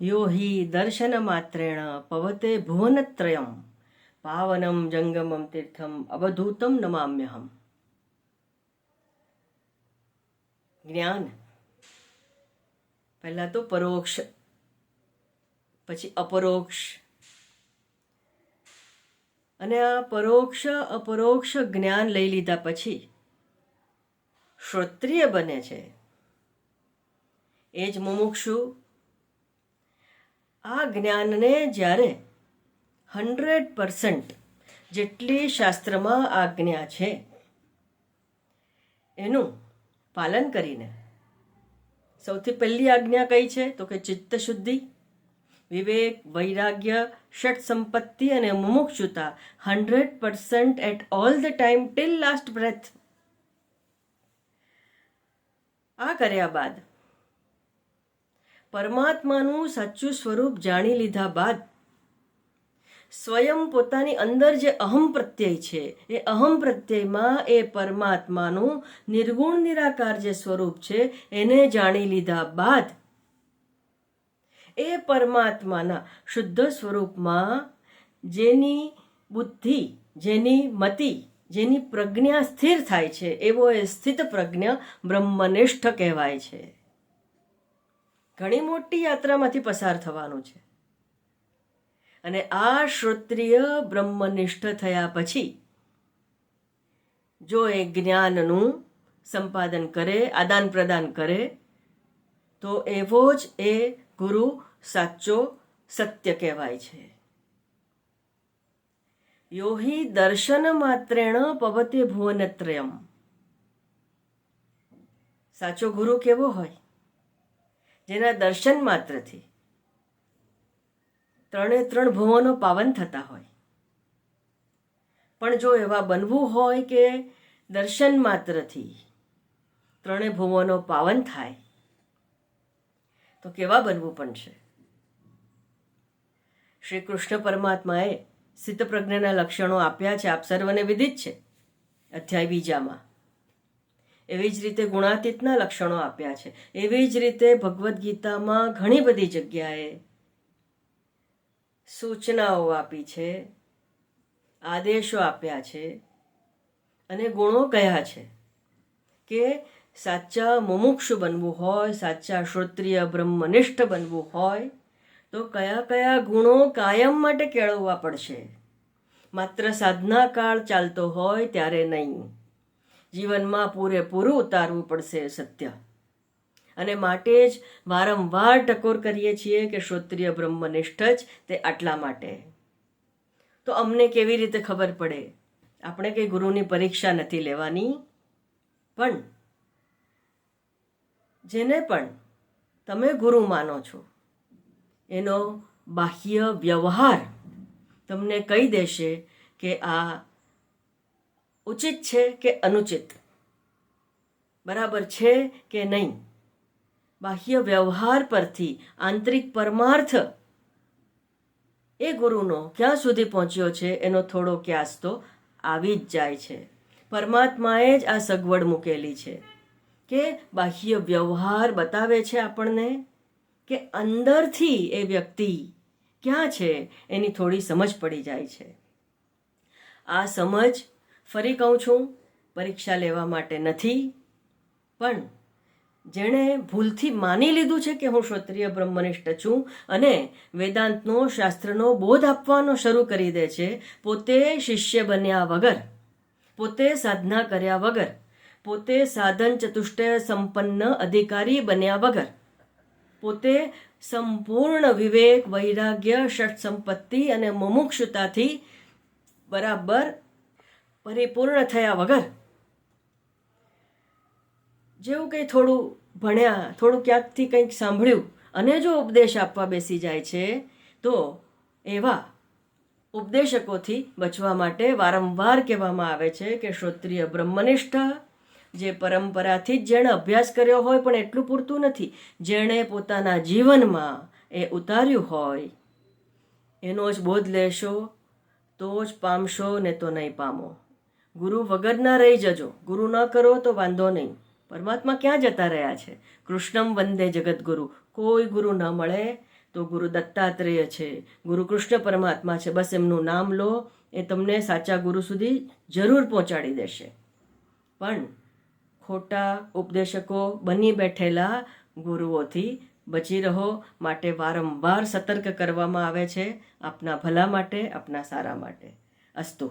યો હિ દર્શનમાત્રેણ પવતે ભુવનત્રયમ પાવનમ જંગમમ તીર્થમ અવધૂતમ નમામ્યહમ જ્ઞાન પહેલા તો પરોક્ષ, પછી અપરોક્ષ. અને આ પરોક્ષ, અપરોક્ષ જ્ઞાન લઈ લીધા પછી શ્રોત્રિય બને છે. એ જ મુમુક્ષુ આ જ્ઞાનને જ્યારે હંડ્રેડ પર્સન્ટ જેટલી શાસ્ત્રમાં આજ્ઞા છે, એનું પાલન કરીને સૌથી પહેલી આજ્ઞા કઈ છે? તો કે ચિત્ત શુદ્ધિ વિવેક, વૈરાગ્ય ષટ સંપત્તિ અને મુમુક્ષુતા hundred percent at all the time till last breath. આ કર્યા બાદ પરમાત્માનું સાચું સ્વરૂપ જાણી લીધા બાદ સ્વયં પોતાની અંદર જે અહમ પ્રત્યય છે, એ અહમ પ્રત્યયમાં એ પરમાત્માનું નિર્ગુણ નિરાકાર જે સ્વરૂપ છે, એને જાણી લીધા બાદ એ પરમાત્માના શુદ્ધ સ્વરૂપમાં જેની બુદ્ધિ, જેની મતિ, જેની પ્રજ્ઞા સ્થિર થાય છે, એવો એ સ્થિત પ્રજ્ઞ બ્રહ્મનિષ્ઠ કહેવાય છે. ઘણી મોટી યાત્રામાંથી પસાર થવાનું છે. અને આ શ્રોત્રિય બ્રહ્મનિષ્ઠ થયા પછી જો એ જ્ઞાનનું સંપાદન કરે, આદાન પ્રદાન કરે, તો એવો જ એ ગુરુ સાચો સત્ય કહેવાય છે. યોહી દર્શન માત્રેણ પવતે ભુવનત્રયમ. સાચો ગુરુ કેવો હોય? જેના દર્શન માત્રથી ત્રણે ત્રણ ભુવનો પાવન થતા હોય. પણ જો એવા બનવું હોય કે દર્શન માત્રથી ત્રણે ભુવનો પાવન થાય, તો કેવા બનવું પણ છે? શ્રી કૃષ્ણ પરમાત્માએ સ્થિતપ્રજ્ઞાના લક્ષણો આપ્યા છે. આપ સર્વને વિદિત છે. અધ્યાય બીજામાં. એવી જ રીતે ગુણાતીતના લક્ષણો આપ્યા છે. એવી જ રીતે ભગવદ્ ગીતામાં ઘણી બધી જગ્યાએ સૂચનાઓ આપી છે, આદેશો આપ્યા છે અને ગુણો કયા છે કે સાચા મુમુક્ષુ બનવું હોય, સાચા શ્રોત્રિય બ્રહ્મનિષ્ઠ બનવું હોય, તો કયા કયા ગુણો કાયમ માટે કેળવવા પડશે? માત્ર સાધના કાળ ચાલતો હોય ત્યારે નહીં. જીવનમાં પૂરેપૂરું ઉતારવું પડશે સત્ય. અને માટે જ વારંવાર ટકોર કરીએ છીએ કે શ્રોત્રિય બ્રહ્મનિષ્ઠ જ તે આટલા માટે. તો અમને કેવી રીતે ખબર પડે? આપણે કંઈ ગુરુની પરીક્ષા નથી લેવાની? પણ, જેને પણ તમે ગુરુ માનો છો, એનો બાહ્ય વ્યવહાર તમને કહી દેશે કે આ ઉચિત છે કે અનુચિત? બરાબર છે કે નહીં? બાહ્ય વ્યવહાર પરથી આંતરિક પરમાર્થ એ ગુરુનો ક્યાં સુધી પહોંચ્યો છે એનો થોડો ક્યાસ તો આવી જ જાય છે. પરમાત્માએ જ આ સગવડ મૂકેલી છે કે બાહ્ય વ્યવહાર બતાવે છે આપણને કે અંદરથી એ વ્યક્તિ ક્યાં છે એની થોડી સમજ પડી જાય છે. આ સમજ ફરી કહું છું, પરીક્ષા લેવા માટે નથી. પણ જેણે ભૂલથી માની લીધું છે કે હું ક્ષત્રિય બ્રહ્મનિષ્ઠ છું અને વેદાંતનો, શાસ્ત્રનો બોધ આપવાનો શરૂ કરી દે છે, પોતે શિષ્ય બન્યા વગર, પોતે સાધના કર્યા વગર, પોતે સાધન ચતુષ્ટય સંપન્ન અધિકારી બન્યા વગર, પોતે સંપૂર્ણ વિવેક, વૈરાગ્ય ષટ સંપત્તિ અને મુમુક્ષુતાથી બરાબર પરિપૂર્ણ થયા વગર જેવું કંઈ થોડું ભણ્યા, થોડું ક્યાંકથી કંઈક સાંભળ્યું અને જો ઉપદેશ આપવા બેસી જાય છે, તો એવા ઉપદેશકોથી બચવા માટે વારંવાર કહેવામાં આવે છે કે શ્રોત્રિય બ્રહ્મનિષ્ઠ, જે પરંપરાથી જ જેણે અભ્યાસ કર્યો હોય પણ એટલું પૂરતું નથી, જેણે પોતાના જીવનમાં એ ઉતાર્યું હોય, એનો જ બોધ લેશો, તો જ પામશો ને તો નહીં પામો. ગુરુ વગર ના રહી જજો. ગુરુ ન કરો તો વાંધો નહીં. પરમાત્મા ક્યાં જતા રહ્યા છે? કૃષ્ણમ વંદે જગતગુરુ કોઈ ગુરુ ન મળે તો ગુરુ દત્તાત્રેય છે. ગુરુ કૃષ્ણ પરમાત્મા છે. બસ એમનું નામ લો. એ તમને સાચા ગુરુ સુધી જરૂર પહોંચાડી દેશે. પણ ખોટા ઉપદેશકો બની બેઠેલા ગુરુઓથી બચી રહો માટે વારંવાર સતર્ક કરવામાં આવે છે આપના ભલા માટે, આપના સારા માટે. અસ્તુ.